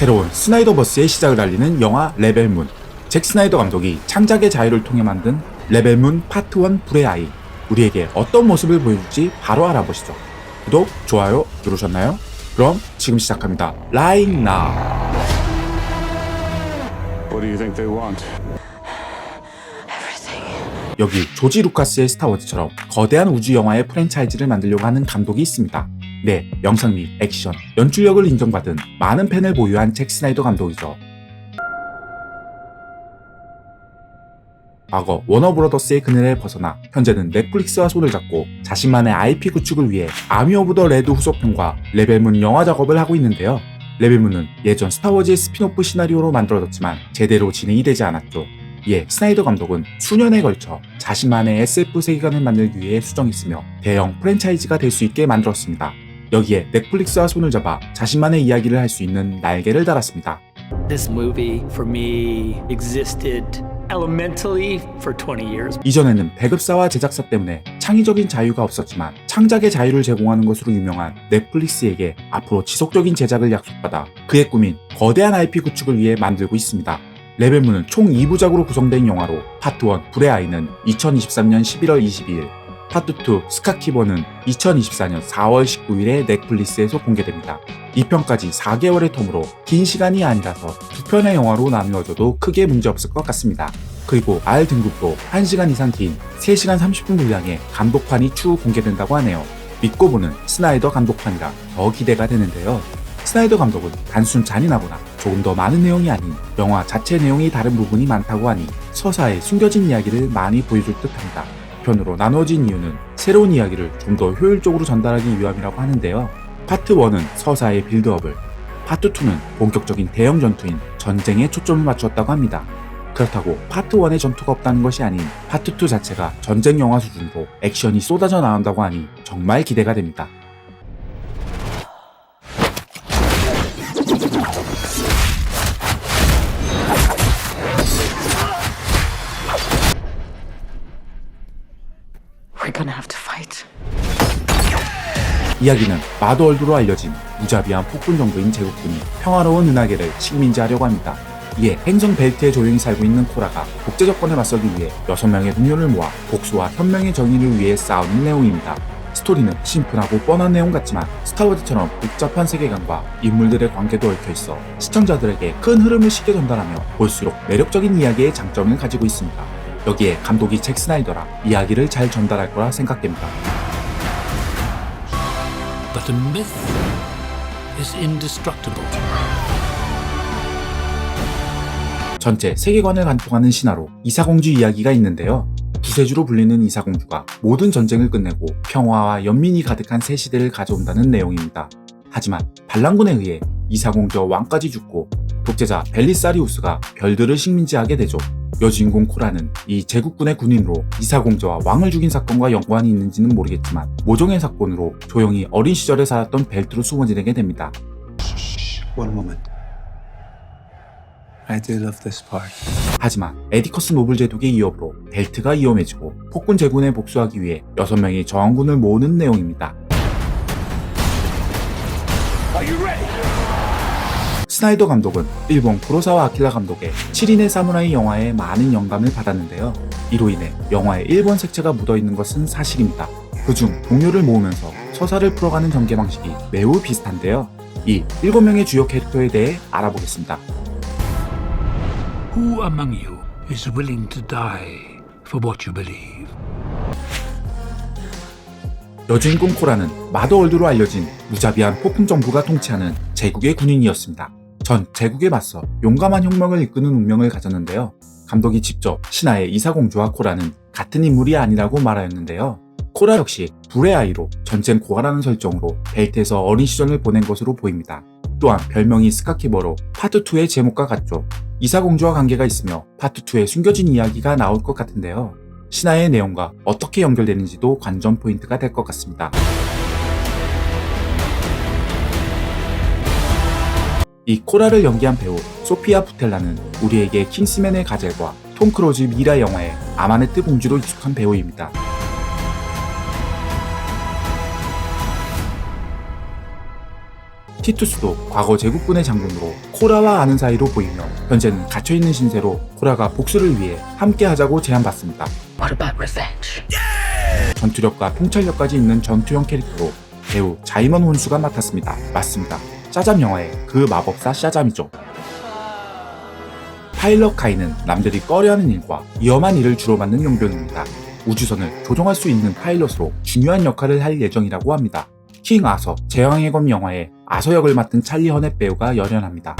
새로운 스나이더버스의 시작을 알리는 영화 레벨문. 잭 스나이더 감독이 창작의 자유를 통해 만든 레벨문 파트 1 불의 아이. 우리에게 어떤 모습을 보여줄지 바로 알아보시죠. 구독, 좋아요 누르셨나요? 그럼 지금 시작합니다. Right now. What do you think they want? 여기 조지 루카스의 스타워즈처럼 거대한 우주 영화의 프랜차이즈를 만들려고 하는 감독이 있습니다. 네, 영상 및 액션, 연출력을 인정받은 많은 팬을 보유한 잭 스나이더 감독이죠. 과거 워너브러더스의 그늘에 벗어나 현재는 넷플릭스와 손을 잡고 자신만의 IP 구축을 위해 아미 오브 더 레드 후속편과 레벨문 영화 작업을 하고 있는데요. 레벨문은 예전 스타워즈의 스피노프 시나리오로 만들어졌지만 제대로 진행이 되지 않았죠. 이에 스나이더 감독은 수년에 걸쳐 자신만의 SF 세계관을 만들기 위해 수정했으며 대형 프랜차이즈가 될 수 있게 만들었습니다. 여기에 넷플릭스와 손을 잡아 자신만의 이야기를 할 수 있는 날개를 달았습니다. This movie, for me, existed elementally for 20 years. 이전에는 배급사와 제작사 때문에 창의적인 자유가 없었지만 창작의 자유를 제공하는 것으로 유명한 넷플릭스에게 앞으로 지속적인 제작을 약속받아 그의 꿈인 거대한 IP 구축을 위해 만들고 있습니다. 레벨문은 총 2부작으로 구성된 영화로 파트 1 불의 아이는 2023년 11월 22일, 파트 2 스카키버는 2024년 4월 19일에 넷플릭스에서 공개됩니다. 2편까지 4개월의 텀으로 긴 시간이 아니라서 두 편의 영화로 나누어져도 크게 문제없을 것 같습니다. 그리고 R 등급도 1시간 이상 긴 3시간 30분 분량의 감독판이 추후 공개된다고 하네요. 믿고 보는 스나이더 감독판이라 더 기대가 되는데요. 스나이더 감독은 단순 잔인하거나 조금 더 많은 내용이 아닌 영화 자체 내용이 다른 부분이 많다고 하니 서사에 숨겨진 이야기를 많이 보여줄 듯 합니다. 편으로 나눠진 이유는 새로운 이야기를 좀 더 효율적으로 전달하기 위함이라고 하는데요. 파트 1은 서사의 빌드업을, 파트 2는 본격적인 대형 전투인 전쟁에 초점을 맞추었다고 합니다. 그렇다고 파트 1의 전투가 없다는 것이 아닌 파트 2 자체가 전쟁 영화 수준으로 액션이 쏟아져 나온다고 하니 정말 기대가 됩니다. 이야기는 마더월드로 알려진 무자비한 폭군 정부인 제국군이 평화로운 은하계를 식민지하려고 합니다. 이에 행성 벨트에 조용히 살고 있는 코라가 독재 정권에 맞서기 위해 6명의 동료를 모아 복수와 현명의 정의를 위해 싸우는 내용입니다. 스토리는 심플하고 뻔한 내용 같지만 스타워즈처럼 복잡한 세계관과 인물들의 관계도 얽혀 있어 시청자들에게 큰 흐름을 쉽게 전달하며 볼수록 매력적인 이야기의 장점을 가지고 있습니다. 여기에 감독이 잭 스나이더라 이야기를 잘 전달할 거라 생각됩니다. But a myth is indestructible. 전체 세계관을 관통하는 신화로 이사공주 이야기가 있는데요. 구세주로 불리는 이사공주가 모든 전쟁을 끝내고 평화와 연민이 가득한 새 시대를 가져온다는 내용입니다. 하지만 반란군에 의해 이사공주와 왕까지 죽고 독재자 벨리사리우스가 별들을 식민지하게 되죠. 여주인공 코라는 이 제국군의 군인으로 이사 공주와 왕을 죽인 사건과 연관이 있는지는 모르겠지만 모종의 사건으로 조용히 어린 시절에 살았던 벨트로 숨어 지내게 됩니다. 하지만 에디커스 노블 제독의 위협으로 벨트가 위험해지고 폭군 제군에 복수하기 위해 6명의 저항군을 모으는 내용입니다. 스나이더 감독은 일본 쿠로사와 아키라 감독의 7인의 사무라이 영화에 많은 영감을 받았는데요. 이로 인해 영화에 일본 색채가 묻어있는 것은 사실입니다. 그중 동료를 모으면서 서사를 풀어가는 전개 방식이 매우 비슷한데요. 이 7명의 주요 캐릭터에 대해 알아보겠습니다. Who among you is willing to die for what you believe? 여주인공 코라는 마더월드로 알려진 무자비한 폭풍 정부가 통치하는 제국의 군인이었습니다. 전 제국에 맞서 용감한 혁명을 이끄는 운명을 가졌는데요. 감독이 직접 신하의 이사공주와 코라는 같은 인물이 아니라고 말하였는데요. 코라 역시 불의 아이로 전쟁 고아라는 설정으로 벨트에서 어린 시절을 보낸 것으로 보입니다. 또한 별명이 스카키버로 파트 2의 제목과 같죠. 이사공주와 관계가 있으며 파트 2에 숨겨진 이야기가 나올 것 같은데요. 신화의 내용과 어떻게 연결되는지도 관전 포인트가 될 것 같습니다. 이 코라를 연기한 배우 소피아 부텔라는 우리에게 킹스맨의 가젤과 톰 크루즈 미라 영화의 아마네트 공주로 익숙한 배우입니다. 티투스도 과거 제국군의 장군으로 코라와 아는 사이로 보이며 현재는 갇혀있는 신세로 코라가 복수를 위해 함께하자고 제안받습니다. What about revenge? 전투력과 통찰력까지 있는 전투형 캐릭터로 배우 자이먼 혼수가 맡았습니다. 맞습니다. 짜잠 영화의 그 마법사 샤잠이죠. 파일럿 카이는 남들이 꺼려하는 일과 위험한 일을 주로 맡는 용병입니다. 우주선을 조종할 수 있는 파일럿으로 중요한 역할을 할 예정이라고 합니다. 킹 아서 제왕의 검 영화의 아서 역을 맡은 찰리 허넷 배우가 열연합니다.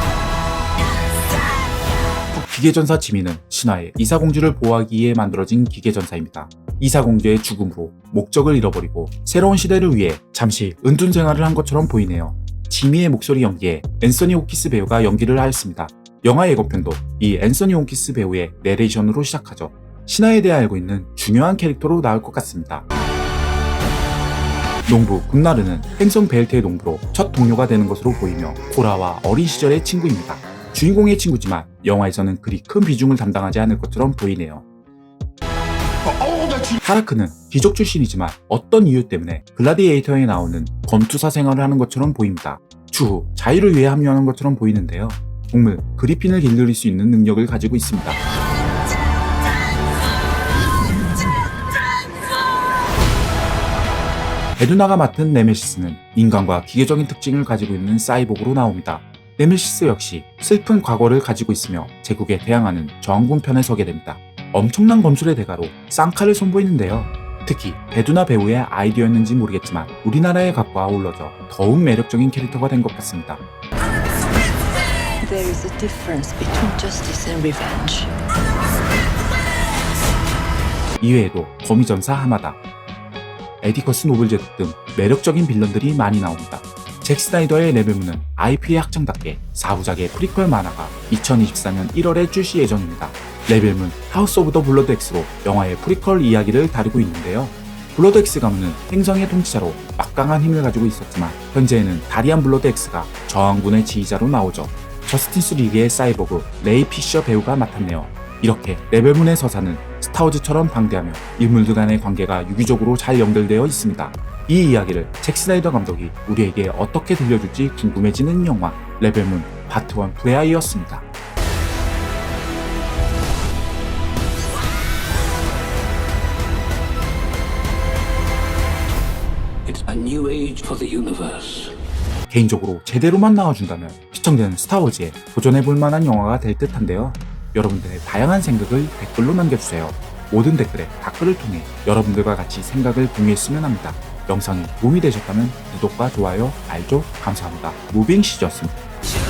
기계전사 지민은 신화의 이사공주를 보호하기 위해 만들어진 기계전사입니다. 이사공주의 죽음으로 목적을 잃어버리고 새로운 시대를 위해 잠시 은둔 생활을 한 것처럼 보이네요. 지미의 목소리 연기에 앤서니 호키스 배우가 연기를 하였습니다. 영화 예고편도 이 앤서니 호키스 배우의 내레이션으로 시작하죠. 신화에 대해 알고 있는 중요한 캐릭터로 나올 것 같습니다. 농부 군나르는 행성 벨트의 농부로 첫 동료가 되는 것으로 보이며 코라와 어린 시절의 친구입니다. 주인공의 친구지만 영화에서는 그리 큰 비중을 담당하지 않을 것처럼 보이네요. 하라크는 귀족 출신이지만 어떤 이유 때문에 글라디에이터에 나오는 검투사 생활을 하는 것처럼 보입니다. 추후 자유를 위해 합류하는 것처럼 보이는데요. 동물 그리핀을 길들일 수 있는 능력을 가지고 있습니다. 베두나가 맡은 네메시스는 인간과 기계적인 특징을 가지고 있는 사이보그로 나옵니다. 네메시스 역시 슬픈 과거를 가지고 있으며 제국에 대항하는 저항군 편에 서게 됩니다. 엄청난 검술의 대가로 쌍칼을 선보이는데요. 특히 베두나 배우의 아이디어였는지 모르겠지만 우리나라의 각과 어울러져 더욱 매력적인 캐릭터가 된 것 같습니다. There is a difference between justice and revenge. 이외에도 거미전사 하마다, 에디커스 노블제독 등 매력적인 빌런들이 많이 나옵니다. 잭 스나이더의 레벨문은 IP의 학장답게 4부작의 프리퀄 만화가 2024년 1월에 출시 예정입니다. 레벨문 하우스 오브 더 블러드 X로 영화의 프리퀄 이야기를 다루고 있는데요. 블러드 X 가문은 행성의 통치자로 막강한 힘을 가지고 있었지만 현재에는 다리안 블러드 X가 저항군의 지휘자로 나오죠. 저스티스 리그의 사이버그 레이 피셔 배우가 맡았네요. 이렇게 레벨문의 서사는 스타워즈처럼 방대하며 인물들 간의 관계가 유기적으로 잘 연결되어 있습니다. 이 이야기를 잭 스나이더 감독이 우리에게 어떻게 들려줄지 궁금해지는 영화 레벨문 파트 1 부에아이였습니다. It's a new age for the universe. 개인적으로 제대로만 나와준다면 시청자는 스타워즈에 도전해볼 만한 영화가 될 듯한데요. 여러분들의 다양한 생각을 댓글로 남겨주세요. 모든 댓글에 댓글을 통해 여러분들과 같이 생각을 공유했으면 합니다. 영상이 도움이 되셨다면 구독과 좋아요, 알죠? 감사합니다. 무빙 시저스입니다.